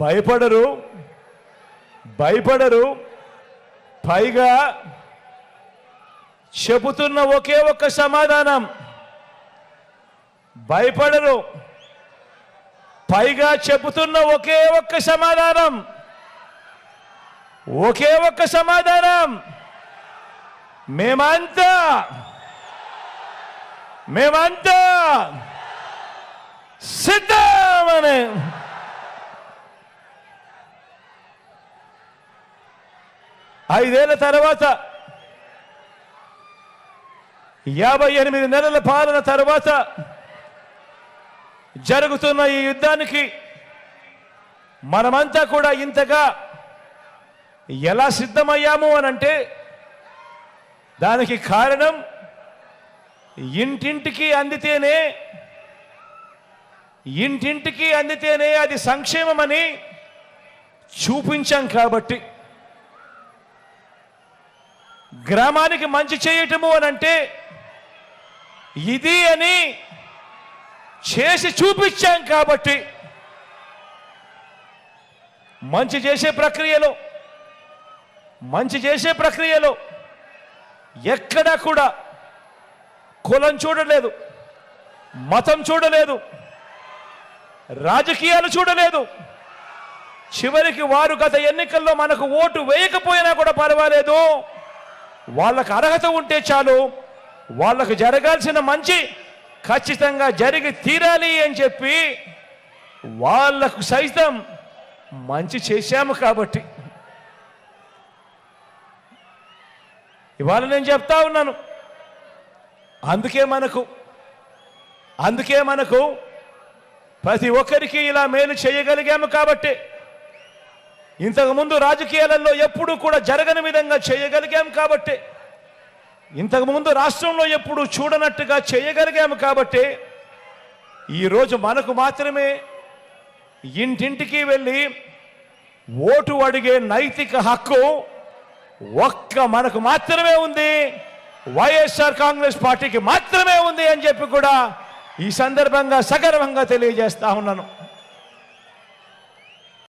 భయపడరు. భయపడరు. పైగా చెబుతున్న ఒకే ఒక్క సమాధానం. భయపడరు. పైగా చెబుతున్న ఒకే ఒక్క సమాధానం. ఒకే ఒక్క సమాధానం. మేమంతా. మేమంతా. సిద్ధమనే ఐదేళ్ళ తర్వాత యాభై ఎనిమిది నెలల పాలన తర్వాత జరుగుతున్న ఈ యుద్ధానికి మనమంతా కూడా ఇంతగా ఎలా సిద్ధమయ్యాము అని అంటే దానికి కారణం ఇంటింటికి అందితేనే ఇంటింటికి అందితేనే అది సంక్షేమమని చూపించాం కాబట్టి. గ్రామానికి మంచి చేయటము అని అంటే ఇది అని చేసి చూపించాం కాబట్టి మంచి చేసే ప్రక్రియలో మంచి చేసే ప్రక్రియలో ఎక్కడా కూడా కులం చూడలేదు మతం చూడలేదు రాజకీయాలు చూడలేదు. చివరికి వారు గత ఎన్నికల్లో మనకు ఓటు వేయకపోయినా కూడా పర్వాలేదు. వాళ్ళకు అర్హత ఉంటే చాలు వాళ్ళకు జరగాల్సిన మంచి ఖచ్చితంగా జరిగి తీరాలి అని చెప్పి వాళ్ళకు సైతం మంచి చేశాము కాబట్టి. ఇవాళ నేను చెప్తా ఉన్నాను. అందుకే మనకు అందుకే మనకు ప్రతి ఒక్కరికి ఇలా మేలు చేయగలిగాము కాబట్టి. ఇంతకుముందు రాజకీయాలలో ఎప్పుడూ కూడా జరగని విధంగా చేయగలిగాం కాబట్టి ఇంతకుముందు రాష్ట్రంలో ఎప్పుడు చూడనట్టుగా చేయగలిగాము కాబట్టి ఈరోజు మనకు మాత్రమే ఇంటింటికి వెళ్ళి ఓటు అడిగే నైతిక హక్కు ఒక్క మనకు మాత్రమే ఉంది. వైఎస్ఆర్ కాంగ్రెస్ పార్టీకి మాత్రమే ఉంది అని చెప్పి కూడా ఈ సందర్భంగా సగర్వంగా తెలియజేస్తా ఉన్నాను.